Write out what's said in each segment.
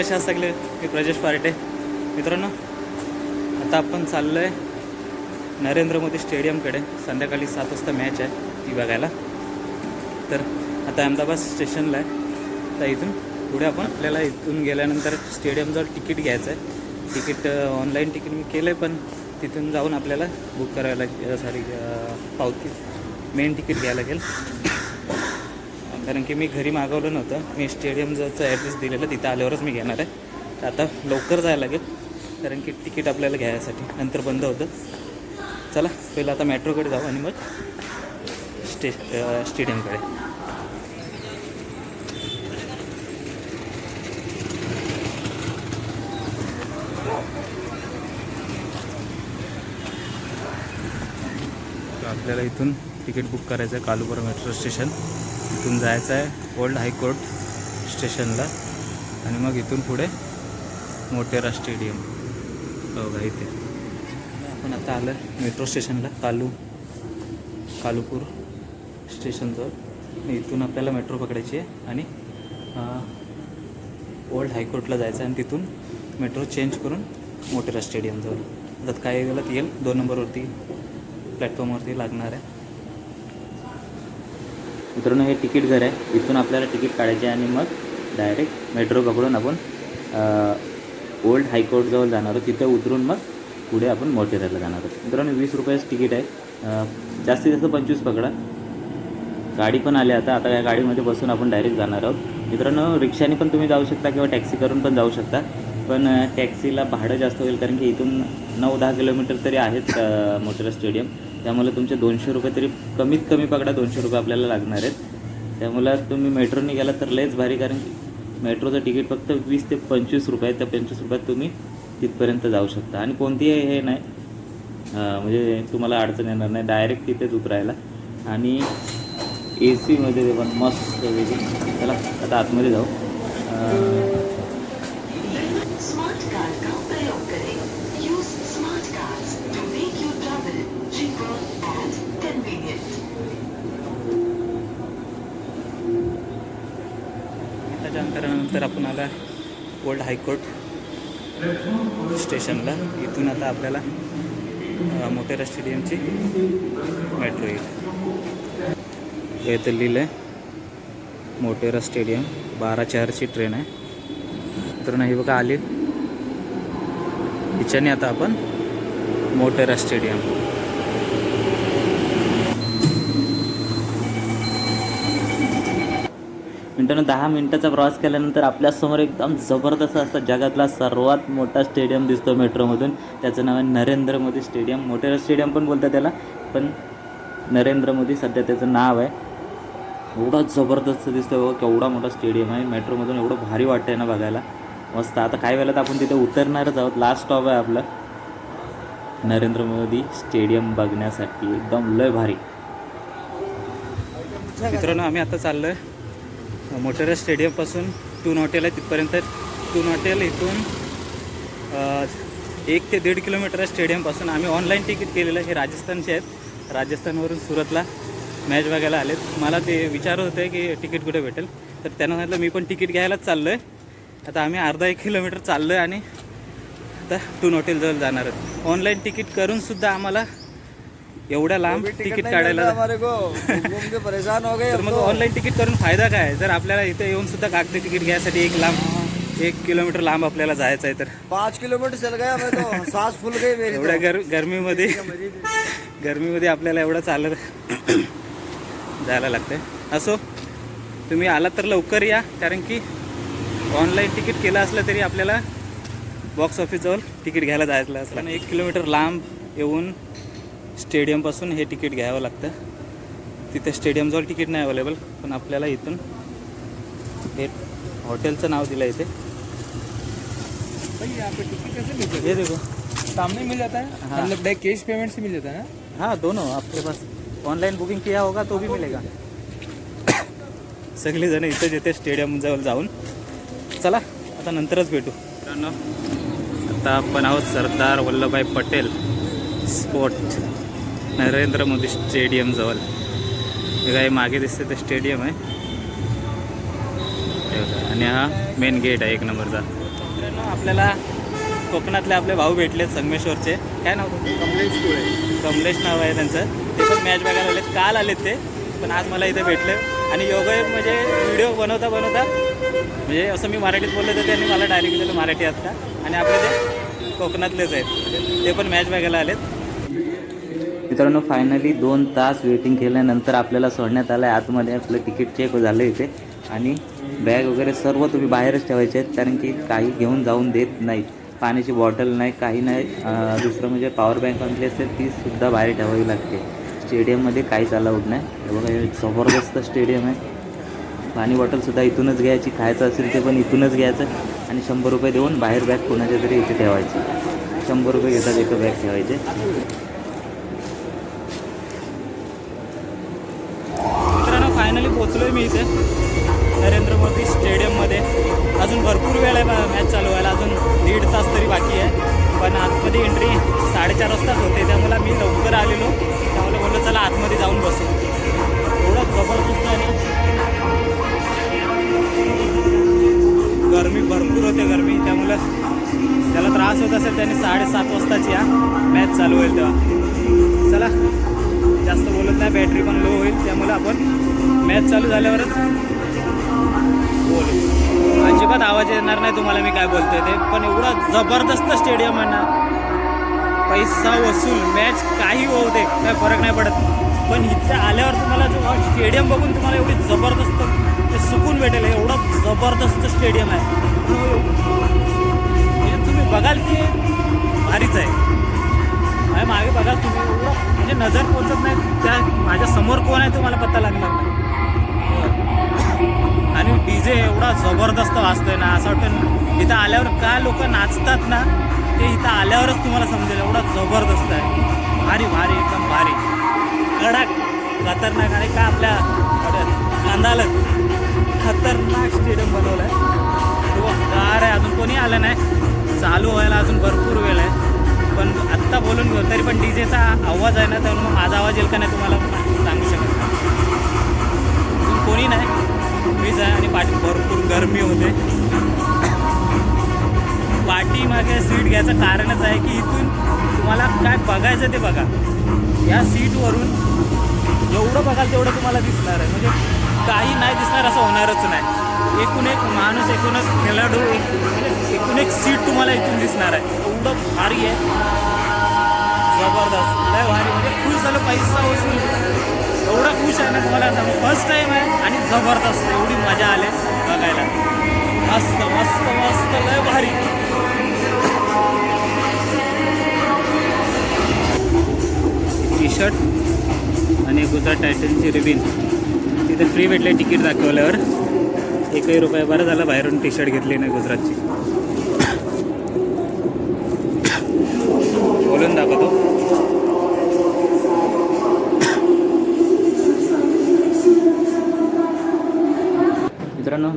कसे मित्रांनो कशा सगळे? मी प्रजेश पार्टे. मित्रांनो आता आपण चाललो आहे नरेंद्र मोदी स्टेडियमकडे. संध्याकाळी सात वाजता मॅच आहे ती बघायला. तर आता अहमदाबाद स्टेशनला आहे. तर इथून पुढे आपण आपल्याला इथून गेल्यानंतर स्टेडियमजवळ तिकीट घ्यायचं आहे तिकीट ऑनलाईन तिकीट मी केलं आहे पण तिथून जाऊन आपल्याला बुक करायला सॉरी पावती मेन तिकीट घ्यायला लागेल. कारण की मी घरी मागवलं नव्हतं. मी स्टेडियमचं ॲड्रेस दिलेलं तिथं आल्यावरच मी घेणार आहे. तर आता लवकर जायला लागेल. कारण की तिकीट आपल्याला घ्यायसाठी नंतर बंद होतं. चला पहिलं आता मेट्रोकडे जाऊ आणि मग स्टे स्टेडियमकडे. आपल्याला इथून तिकीट बुक करायचं आहे कालूपुरा मेट्रो स्टेशन इथून जायचं आहे ओल्ड हायकोर्ट स्टेशनला आणि मग इथून पुढे मोटेरा स्टेडियम हो बघा इथे. आपण आता आलं मेट्रो स्टेशनला कालू कालुपूर स्टेशनजवळ इथून आपल्याला मेट्रो पकडायची आहे. आणि ओल्ड हायकोर्टला जायचं आहे आणि तिथून मेट्रो चेंज करून मोटेरा स्टेडियमजवळ त्यात काय गेलं येईल? दोन नंबरवरती प्लॅटफॉर्मवरती लागणार आहे. मित्रांनो हे तिकीट घर आहे इथून आपल्याला तिकीट काढायचे आहे आणि मग डायरेक्ट मेट्रो पकडून आपण ओल्ड हायकोर्टजवळ जाणार आहोत. तिथे उतरून मग पुढे आपण मोटेराला जाणार आहोत. मित्रांनो वीस रुपयाचं तिकीट आहे. जास्तीत जास्त पंचवीस पकडा. गाडी पण आली आता. आता या गाडीमध्ये बसून आपण डायरेक्ट जाणार आहोत. मित्रांनो रिक्षाने पण तुम्ही जाऊ शकता किंवा टॅक्सी करून पण जाऊ शकता. पण टॅक्सीला भाडं जास्त होईल कारण की इथून नऊ दहा किलोमीटर तरी आहेत मोटेरा स्टेडियम त्यामुळे तुमचे दोनशे रुपये तरी कमीत कमी पकडा दोनशे रुपये आपल्याला लागणार आहेत. त्यामुळं तुम्ही मेट्रोने गेला तर लयच भारी कारण की मेट्रोचं तिकीट फक्त वीस ते पंचवीस रुपये आहे त्या पंचवीस रुपयात तुम्ही तिथपर्यंत जाऊ शकता. आणि कोणतीही हे नाही म्हणजे तुम्हाला अडचण येणार नाही डायरेक्ट तिथेच उतरायला. आणि ए सीमध्ये ते पण मस्त वेगळी. चला आता आतमध्ये जाऊ. त्यानंतर अंतरानंतर आपण आला ओल्ड हायकोर्ट स्टेशनला. इथून आता आपल्याला मोटेरा स्टेडियमची मेट्रो येईल. इथं लिहिलं आहे मोटेरा स्टेडियम. बारा चारची ट्रेन आहे. तर नाही बघा आली. हिच्याने आता आपण. मोटेरा स्टेडियम. मिनटानं दहा मिनटाचा प्रवास केल्यानंतर आपल्यासमोर एकदम जबरदस्त असा जगातला सर्वात मोठा स्टेडियम दिसतो मेट्रोमधून. त्याचं नाव आहे नरेंद्र मोदी स्टेडियम. मोटेरा स्टेडियम पण बोलतात त्याला पण नरेंद्र मोदी सध्या त्याचं नाव आहे. एवढा जबरदस्त दिसतो बघा केवढा मोठा स्टेडियम आहे. मेट्रोमधून एवढं भारी वाटतंय ना बघायला. मस्त. आता काही वेळेला तर आपण तिथे उतरणारच आहोत. लास्ट स्टॉप आहे आपलं. नरेंद्र मोदी स्टेडियम बघण्यासाठी. एकदम लय भारी. मित्रांनो आम्ही आता चाललो आहे मोटेरा स्टेडियमपासून टून हॉटेल आहे तिथपर्यंत. टून हॉटेल इथून एक ते दीड किलोमीटर आहे स्टेडियमपासून आम्ही ऑनलाईन तिकीट केलेलं आहे हे राजस्थानचे आहेत. राजस्थानवरून सुरतला मॅच बघायला आलेत. मला ते विचारत होते की तिकीट कुठे भेटेल? तर त्यांना सांगितलं मी पण तिकीट घ्यायलाच चाललो आहे आता आम्ही अर्धा एक किलोमीटर चाललो आहे आणि आता टून हॉटेलजवळ जाणार आहोत. ऑनलाईन तिकीट करूनसुद्धा आम्हाला एवढ्या लांब तिकीट काढायला हमारे को घूम घूम के परेशान हो गए तर मग ऑनलाईन तिकीट करून फायदा काय? जर आपल्याला इथे येऊन सुद्धा कागदी तिकीट घ्यायसाठी एक लांब एक किलोमीटर लांब आपल्याला जायचं आहे तर. पाँच किलोमीटर चल गया मैं तो. सांस फूल गई मेरी एवढ्या गर गरमीमध्ये गरमीमध्ये आपल्याला एवढं चालत जायला लागतंय. असो तुम्ही आलात तर लवकर या कारण की ऑनलाईन तिकीट केलं असलं तरी आपल्याला बॉक्स ऑफिसजवळ तिकीट घ्यायला जायचं असलं. एक किलोमीटर लांब येऊन स्टेडियमपासून हे तिकीट घ्यावं लागतं. तिथे स्टेडियमजवळ तिकीट नाही अवेलेबल पण आपल्याला इथून हे हॉटेलचं नाव दिलं इथे. भाई यहाँ पे टिकट कैसे मिलते हे देखो. सामने मिल जाता है? हाँ। मतलब डायरेक्ट कैश पेमेंट से मिल जाता है ना? हाँ दोनों. आपके पास ऑनलाईन बुकिंग किया होगा तो भी मिलेगा. सगळेजण इथेच येते स्टेडियमजवळ जाऊन. चला आता नंतरच भेटू. आता आपण आहोत सरदार वल्लभभाई पटेल स्पोर्ट. नरेंद्र मोदी स्टेडियमजवळ हे काही मागे दिसते ते स्टेडियम आहे. आणि हा मेन गेट आहे एक नंबरचा. आपल्याला कोकणातले आपले भाऊ भेटले संगमेश्वरचे. काय नाव? कमलेश कमलेश नाव आहे त्यांचं. ते पण मॅच बघायला आलेत. काल आलेत ते पण आज मला इथे भेटले. आणि योगायोग म्हणजे व्हिडिओ बनवता बनवता म्हणजे असं मी मराठीत बोललो तर त्यांनी मला डायरेक्ट दिलं मराठी आत्ता. आणि आपले ते कोकणातलेच आहेत. ते पण मॅच बघायला आलेत. मित्रांनो फायनली दोन तास वेटिंग केल्यानंतर आपल्याला सोडण्यात आलं आहे आतमध्ये आपलं तिकीट चेक झालं इथे. आणि बॅग वगैरे सर्व तुम्ही बाहेरच ठेवायचे आहेत कारण की काही घेऊन जाऊन देत नाहीत. पाण्याची बॉटल नाही काही नाही. दुसरं म्हणजे पॉवर बँक आणली असेल तीसुद्धा बाहेर ठेवावी लागते. स्टेडियममध्ये काहीच अलाउड नाही. हे बघा हे जबरदस्त स्टेडियम आहे. पाणी बॉटलसुद्धा इथूनच घ्यायची खायचं असेल ते पण इथूनच घ्यायचं. आणि शंभर रुपये देऊन बाहेर बॅग कोणाच्या तरी इथे ठेवायची. शंभर रुपये घेतात एका बॅग ठेवायचे मित्रांनो फायनली पोचलो आहे मी इथे. नरेंद्र मोदी स्टेडियममध्ये. अजून भरपूर वेळ आहे मॅच चालू व्हायला अजून दीड तास तरी बाकी आहे. पण आतमध्ये एंट्री साडेचार वाजताच होते. त्यामुळे मी लवकर आलेलो. त्यामुळे बोललो चला आतमध्ये जाऊन बसू. एवढं जबरदस्त आहे गरमी भरपूर होते गरमी. त्यामुळं त्याला त्रास होत असेल त्याने साडेसात वाजताची या मॅच चालू होईल तेव्हा. चला जास्त बोलत नाही बॅटरी पण लो होईल. त्यामुळे आपण मॅच चालू झाल्यावरच बोल. अजिबात आवाज येणार नाही तुम्हाला मी काय बोलतोय ते. पण एवढा जबरदस्त स्टेडियम आहे ना पैसा वसूल मॅच काही होऊ दे काय फरक नाही पडत. पण इथे आल्यावर तुम्हाला जो स्टेडियम बघून तुम्हाला एवढी जबरदस्त ते सुकून भेटेल एवढा जबरदस्त स्टेडियम आहे. म्हणजे तुम्ही बघाल ते भारीच आहे. मागे बघा तुम्ही एवढं म्हणजे नजर पोचत नाही. त्या माझ्यासमोर कोण आहे तुम्हाला पत्ता लागणार नाही. आणि डी जे एवढा जबरदस्त वाजतोय ना असं वाटतं इथं आल्यावर काय लोक नाचतात ना ते इथं आल्यावरच तुम्हाला समजेल एवढा जबरदस्त आहे. भारी भारी एकदम भारी. कडक खतरनाक आणि का आपल्या कांदालच खतरनाक स्टेडियम बनवलं आहे तो कार आहे अजून कोणी आलं नाही. चालू व्हायला अजून भरपूर वेळ आहे. पण आत्ता बोलून घेऊ तरी पण डी जेचा आवाज आहे ना तर मग माझा आवाज येईल का नाही तुम्हाला सांगू शकत अजून कोणी नाही. मीच आहे आणि पाठी भरपूर गरमी होते. पाठीमागे सीट घ्यायचं कारणच आहे की इथून तुम्हाला काय बघायचं ते बघा. या सीटवरून जेवढं बघाल तेवढं तुम्हाला दिसणार आहे. म्हणजे काही नाही दिसणार असं होणारच नाही. एकूण एक माणूस एकूणच खेळाडू एक म्हणजे एकूण एक सीट तुम्हाला इथून दिसणार आहे. एवढं भारी आहे. जबरदस्त. लय भारी. म्हणजे खुश झालं पैसा वसूल एवढा खुश आहे ना तुम्हाला फर्स्ट टाईम आहे आणि जबरदस्त एवढी मजा आले बघायला. मस्त मस्त मस्त लय भारी. टी शर्ट आणि गुजरात टायटनची रिबिन तिथे फ्री भेटले तिकीट दाखवल्यावर. एकही रुपये बरं झालं बाहेरून टी शर्ट घेतली नाही गुजरातची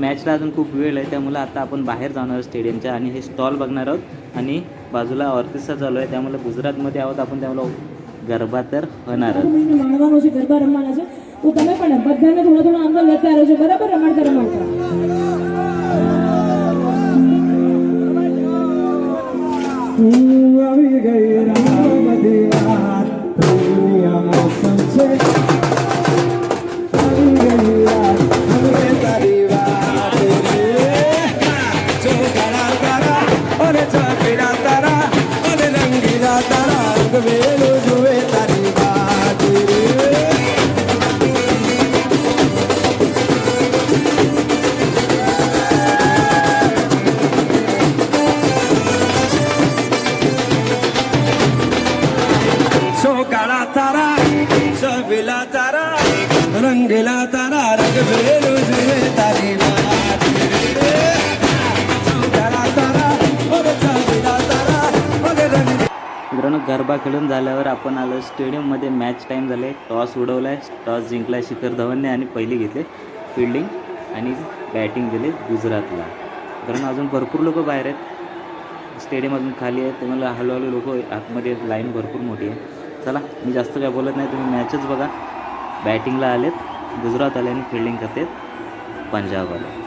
मॅचला अजून खूप वेळ आहे त्यामुळे आता आपण बाहेर जाणार आहोत स्टेडियमच्या आणि हे स्टॉल बघणार आहोत आणि बाजूला ऑर्केस्ट्रा चालू आहे त्यामुळे गुजरातमध्ये आहोत आपण त्यामुळे गरबा तर होणारच માણવાનો છે ગરબા રમવાના છે તો તમે પણ બધાને થોડા થોડા અંદર લેતા રહેજો બરાબર રમાડતા રમાડતા આવી ગઈ રામદી રાત દુનિયામાં સંશે તારા गरबा खेळून झाल्यावर आपण आलो स्टेडियममध्ये. मॅच टाईम झाले. टॉस उडवला आहे टॉस जिंकला शिखर धवनने आणि पहिली घेतले फिल्डिंग आणि बॅटिंग दिली गुजरातला. कारण अजून भरपूर लोक बाहेर आहेत. स्टेडियम अजून खाली आहे. तुम्हाला हळूहळू लोक आतमध्ये लाईन भरपूर मोठी आहे. चला मी जास्त काय बोलत नाही. तुम्ही मॅचच बघा. बॅटिंगला आलेत. गुजरात आले आणि फिल्डिंग करतात पंजाब आले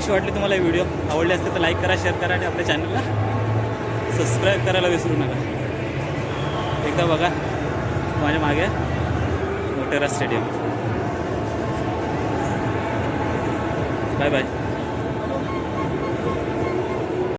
कशी वाटली तुम्हाला व्हिडिओ आवडले असते तर लाईक करा शेअर करा आणि आपल्या चॅनलला सबस्क्राईब करायला विसरू नका. एकदा बघा माझ्या मागे मोटेरा स्टेडियम बाय बाय